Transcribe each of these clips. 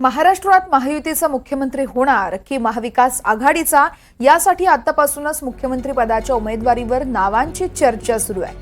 महाराष्ट्रात महायुतीचा मुख्यमंत्री होणार की महाविकास आघाडीचा? यासाठी आतापासूनच मुख्यमंत्री पदाच्या उमेदवारीवर नावांची चर्चा सुरू आहे.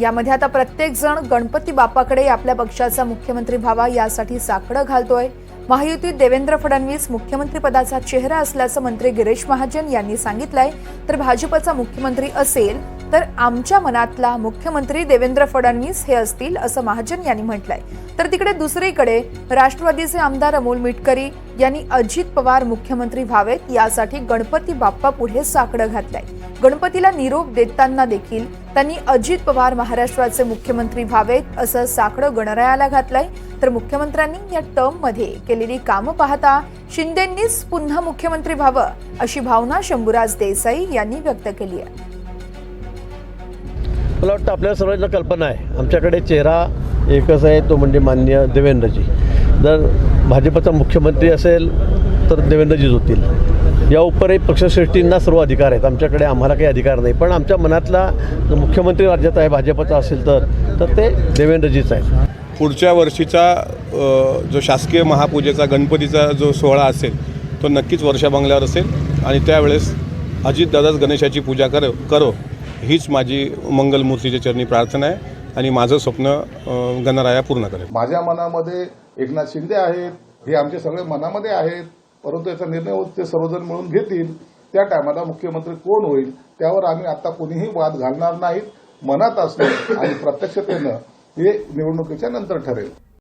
यामध्ये आता प्रत्येक जण गणपती बाप्पाकडे आपल्या पक्षाचा मुख्यमंत्री व्हावा यासाठी साकडं घालतोय. महायुतीत देवेंद्र फडणवीस मुख्यमंत्रीपदाचा चेहरा असल्याचं मंत्री गिरीश महाजन यांनी सांगितलंय. तर भाजपचा मुख्यमंत्री असेल तर आमच्या मनातला मुख्यमंत्री देवेंद्र फडणवीस हे असतील असं महाजन यांनी म्हटलंय. तर तिकडे दुसरीकडे राष्ट्रवादीचे आमदार अमोल मिटकरी यांनी अजित पवार मुख्यमंत्री व्हावेत यासाठी गणपती बाप्पा पुढे साकडं घातलंय. गणपतीला निरोप देताना देखील त्यांनी अजित पवार महाराष्ट्राचे मुख्यमंत्री व्हावेत असं साकडं गणरायाला घातलंय. तर मुख्यमंत्र्यांनी या टर्ममध्ये केलेली कामं पाहता शिंदेंनीच पुन्हा मुख्यमंत्री व्हावं अशी भावना शंभूराज देसाई यांनी व्यक्त केली आहे. मला वाटतं आपल्या सर्वांना कल्पना आहे. आमच्याकडे चेहरा एकच आहे तो म्हणजे मान्य देवेंद्रजी. जर भाजपचा मुख्यमंत्री असेल तर देवेंद्रजीच होतील. या उपरही पक्षश्रेष्ठींना सर्व अधिकार आहेत. आमच्याकडे आम्हाला काही अधिकार नाही. पण आमच्या मनातला मुख्यमंत्री राज्यात आहे भाजपचा असेल तर तर ते देवेंद्रजीच आहेत. पुढच्या वर्षीचा जो शासकीय महापूजेचा गणपतीचा जो सोहळा असेल तो नक्कीच वर्षा बंगल्यावर असेल. आणि त्यावेळेस अजितदादाच गणेशाची पूजा करो करो. हीच माझी मंगलमूर्तीच्या चरणी प्रार्थना आहे आणि माझं स्वप्न गणराया पूर्ण करेल. माझ्या मनामध्ये एकनाथ शिंदे आहेत हे आमचे सगळे मनामध्ये आहेत परंतु याचा निर्णय होत ते सर्वजण मिळून घेतील. त्या टायमाला मुख्यमंत्री कोण होईल त्यावर आम्ही आता कोणीही वाद घालणार नाहीत मनात असणं आणि प्रत्यक्षतेनं हे निवडणुकीच्या नंतर ठरेल.